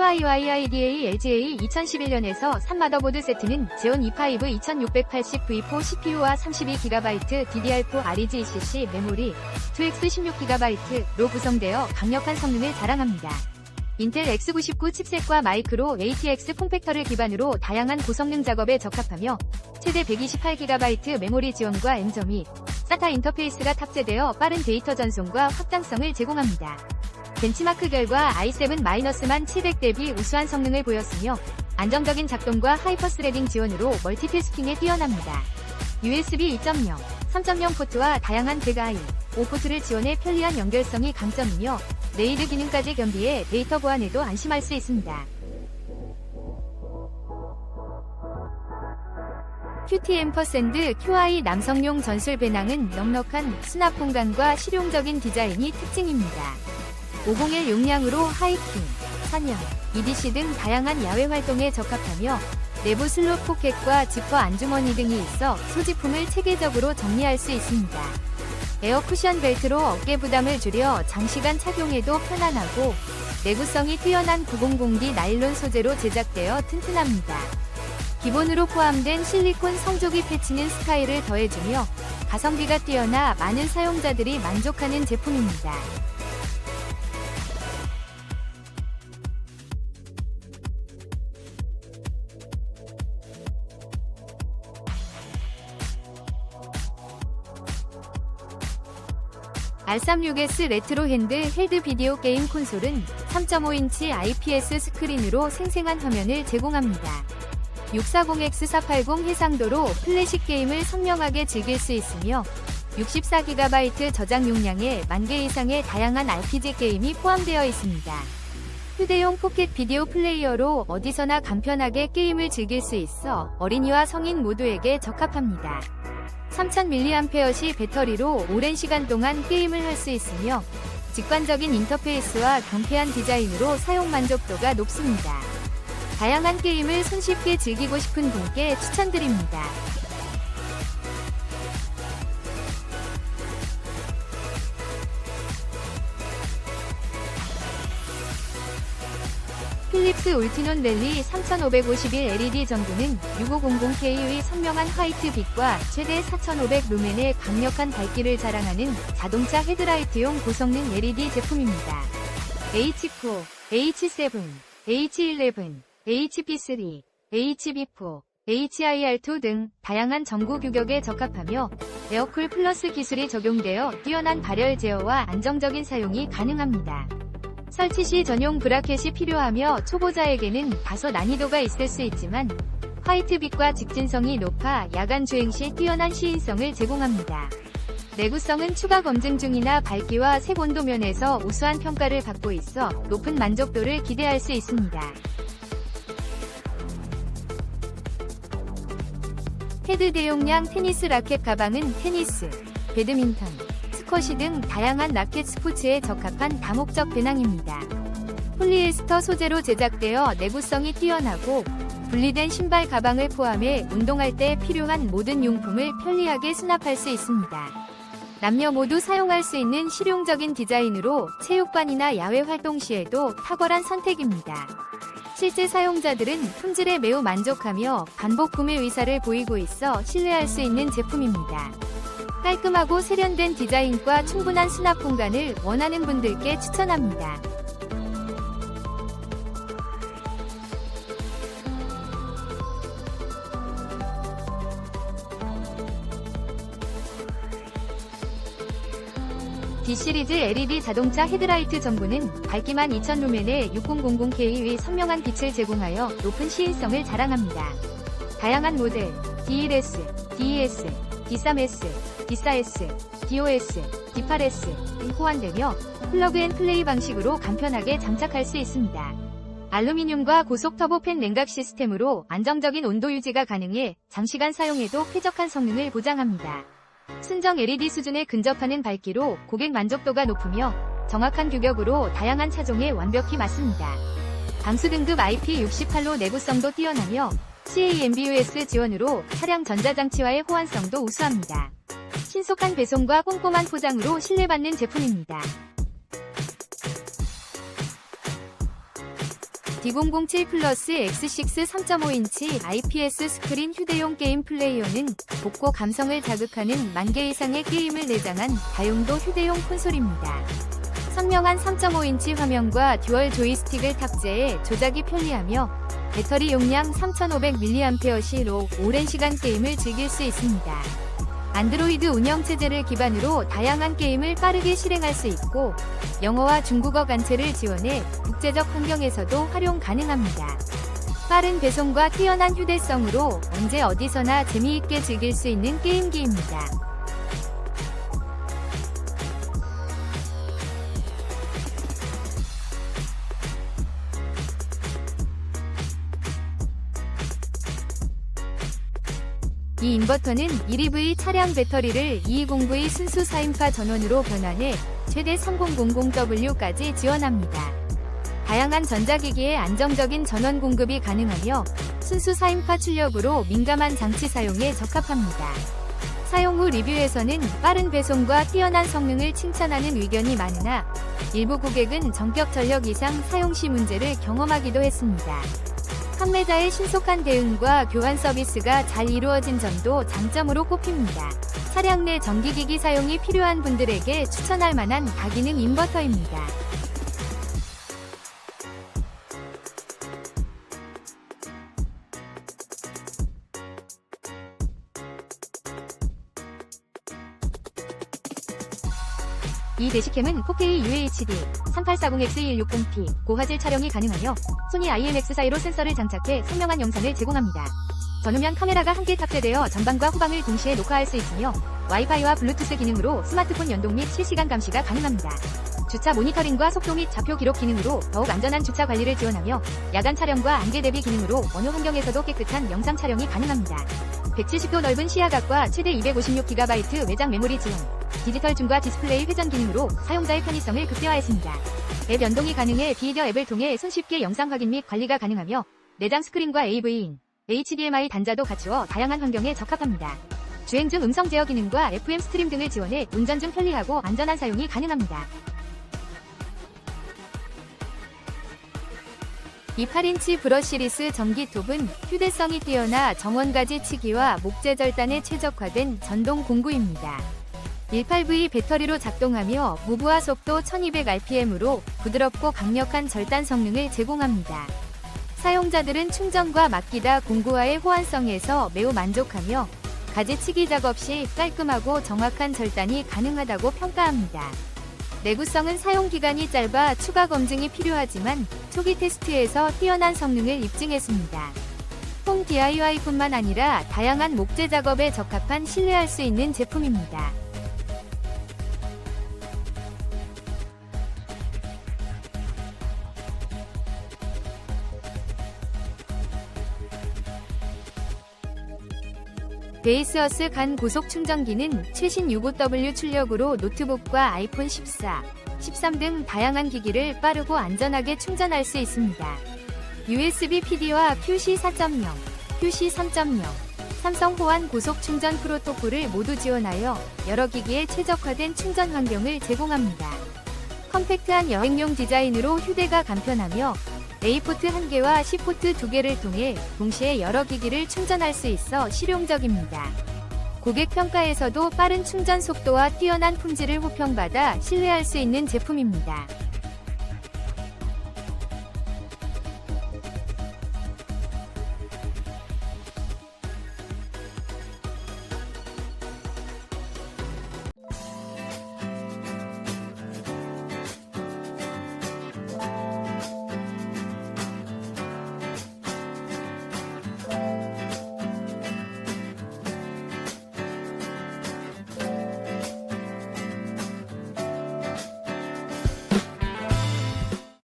QIYIDA LGA 2011년에서 3 마더보드 세트는 제온 E5 2680V4 CPU와 32GB DDR4 REG ECC 메모리 2X 16GB로 구성되어 강력한 성능을 자랑합니다. 인텔 X99 칩셋과 마이크로 ATX 폼팩터를 기반으로 다양한 고성능 작업에 적합하며 최대 128GB 메모리 지원과 M.2 및 SATA 인터페이스가 탑재되어 빠른 데이터 전송과 확장성을 제공합니다. 벤치마크 결과 i7-만 700 대비 우수한 성능을 보였으며 안정적인 작동과 하이퍼스레딩 지원으로 멀티태스킹에 뛰어납니다. USB 2.0, 3.0 포트와 다양한 제가이, 5포트를 지원해 편리한 연결성이 강점이며 레이드 기능까지 겸비해 데이터 보안에도 안심할 수 있습니다. QT 앰퍼샌드 QI 남성용 전술 배낭은 넉넉한 수납 공간과 실용적인 디자인이 특징입니다. 501 용량으로 하이킹, 사냥, EDC 등 다양한 야외 활동에 적합하며 내부 슬롯 포켓과 지퍼 안주머니 등이 있어 소지품을 체계적으로 정리할 수 있습니다. 에어 쿠션 벨트로 어깨 부담을 줄여 장시간 착용해도 편안하고 내구성이 뛰어난 900D 나일론 소재로 제작되어 튼튼합니다. 기본으로 포함된 실리콘 성조기 패치는 스타일을 더해주며 가성비가 뛰어나 많은 사용자들이 만족하는 제품입니다. R36S 레트로 핸드 헬드 비디오 게임 콘솔은 3.5인치 IPS 스크린으로 생생한 화면을 제공합니다. 640X480 해상도로 플래시 게임을 선명하게 즐길 수 있으며 64GB 저장 용량에 만개 이상의 다양한 RPG 게임이 포함되어 있습니다. 휴대용 포켓 비디오 플레이어로 어디서나 간편하게 게임을 즐길 수 있어 어린이와 성인 모두에게 적합합니다. 3000mAh 배터리로 오랜 시간 동안 게임을 할 수 있으며 직관적인 인터페이스와 경쾌한 디자인으로 사용 만족도가 높습니다. 다양한 게임을 손쉽게 즐기고 싶은 분께 추천드립니다. 필립스 울티논 랠리 3551 LED 전구는 6500K의 선명한 화이트 빛과 최대 4500 루멘의 강력한 밝기를 자랑하는 자동차 헤드라이트용 고성능 LED 제품입니다. H4, H7, H11, HP3, HB4, HIR2 등 다양한 전구 규격에 적합하며 에어쿨 플러스 기술이 적용되어 뛰어난 발열 제어와 안정적인 사용이 가능합니다. 설치 시 전용 브라켓이 필요하며 초보자에게는 다소 난이도가 있을 수 있지만 화이트빛과 직진성이 높아 야간 주행 시 뛰어난 시인성을 제공합니다. 내구성은 추가 검증 중이나 밝기와 색 온도 면에서 우수한 평가를 받고 있어 높은 만족도를 기대할 수 있습니다. 헤드 대용량 테니스 라켓 가방은 테니스, 배드민턴, 스쿼시 등 다양한 라켓 스포츠에 적합한 다목적 배낭입니다. 폴리에스터 소재로 제작되어 내구성이 뛰어나고 분리된 신발 가방을 포함해 운동할 때 필요한 모든 용품을 편리하게 수납할 수 있습니다. 남녀 모두 사용할 수 있는 실용적인 디자인으로 체육관이나 야외 활동 시에도 탁월한 선택입니다. 실제 사용자들은 품질에 매우 만족하며 반복 구매 의사를 보이고 있어 신뢰할 수 있는 제품입니다. 깔끔하고 세련된 디자인과 충분한 수납 공간을 원하는 분들께 추천합니다. D시리즈 LED 자동차 헤드라이트 전구는 밝기만 2000 루멘의 6000K의 선명한 빛을 제공하여 높은 시인성을 자랑합니다. 다양한 모델 D1S, DES, D3S, D4S, DOS, D8S 등 호환되며 플러그앤플레이 방식으로 간편하게 장착할 수 있습니다. 알루미늄과 고속 터보팬 냉각 시스템으로 안정적인 온도 유지가 가능해 장시간 사용해도 쾌적한 성능을 보장합니다. 순정 LED 수준에 근접하는 밝기로 고객 만족도가 높으며 정확한 규격으로 다양한 차종에 완벽히 맞습니다. 방수 등급 IP68로 내구성도 뛰어나며 CAMBUS 지원으로 차량 전자장치와의 호환성도 우수합니다. 신속한 배송과 꼼꼼한 포장으로 신뢰받는 제품입니다. D007 플러스 X6 3.5인치 IPS 스크린 휴대용 게임 플레이어는 복고 감성을 자극하는 만 개 이상의 게임을 내장한 다용도 휴대용 콘솔입니다. 선명한 3.5인치 화면과 듀얼 조이스틱을 탑재해 조작이 편리하며 배터리 용량 3500mAh로 오랜 시간 게임을 즐길 수 있습니다. 안드로이드 운영체제를 기반으로 다양한 게임을 빠르게 실행할 수 있고 영어와 중국어 간체를 지원해 국제적 환경에서도 활용 가능합니다. 빠른 배송과 뛰어난 휴대성으로 언제 어디서나 재미있게 즐길 수 있는 게임기입니다. 이 인버터는 1EV 차량 배터리를 220V 순수 4인파 전원으로 변환해 최대 3000W까지 지원합니다. 다양한 전자기기에 안정적인 전원 공급이 가능하며 순수 4인파 출력으로 민감한 장치 사용에 적합합니다. 사용 후 리뷰에서는 빠른 배송과 뛰어난 성능을 칭찬하는 의견이 많으나 일부 고객은 전격 전력 이상 사용 시 문제를 경험하기도 했습니다. 판매자의 신속한 대응과 교환 서비스가 잘 이루어진 점도 장점으로 꼽힙니다. 차량 내 전기기기 사용이 필요한 분들에게 추천할 만한 다기능 인버터입니다. 이 대시캠은 4K UHD 3840X160p 고화질 촬영이 가능하며 소니 IMX 사이로 센서를 장착해 선명한 영상을 제공합니다. 전후면 카메라가 함께 탑재되어 전방과 후방을 동시에 녹화할 수 있으며 와이파이와 블루투스 기능으로 스마트폰 연동 및 실시간 감시가 가능합니다. 주차 모니터링과 속도 및 좌표 기록 기능으로 더욱 안전한 주차 관리를 지원하며 야간 촬영과 안개 대비 기능으로 어느 환경에서도 깨끗한 영상 촬영이 가능합니다. 170도 넓은 시야각과 최대 256GB 외장 메모리 지원, 디지털 줌과 디스플레이 회전 기능으로 사용자의 편의성을 극대화했습니다. 앱 연동이 가능해 비디어 앱을 통해 손쉽게 영상 확인 및 관리가 가능하며 내장 스크린과 AV-인, HDMI 단자도 갖추어 다양한 환경에 적합합니다. 주행 중 음성 제어 기능과 FM 스트림 등을 지원해 운전 중 편리하고 안전한 사용이 가능합니다. 이 8인치 브러쉬리스 전기톱은 휴대성이 뛰어나 정원가지 치기와 목재 절단에 최적화된 전동 공구입니다. 18V 배터리로 작동하며 무브화 속도 1200rpm으로 부드럽고 강력한 절단 성능을 제공합니다. 사용자들은 충전과 맡기다 공구와의 호환성에서 매우 만족하며 가지치기 작업 시 깔끔하고 정확한 절단이 가능하다고 평가합니다. 내구성은 사용 기간이 짧아 추가 검증이 필요하지만 초기 테스트에서 뛰어난 성능을 입증했습니다. 홈 DIY뿐만 아니라 다양한 목재 작업에 적합한 신뢰할 수 있는 제품입니다. 베이스어스 간 고속 충전기는 최신 65W 출력으로 노트북과 아이폰 14, 13 등 다양한 기기를 빠르고 안전하게 충전할 수 있습니다. USB PD와 QC 4.0, QC 3.0, 삼성 호환 고속 충전 프로토콜을 모두 지원하여 여러 기기에 최적화된 충전 환경을 제공합니다. 컴팩트한 여행용 디자인으로 휴대가 간편하며 A포트 1개와 C포트 2개를 통해 동시에 여러 기기를 충전할 수 있어 실용적입니다. 고객 평가에서도 빠른 충전 속도와 뛰어난 품질을 호평받아 신뢰할 수 있는 제품입니다.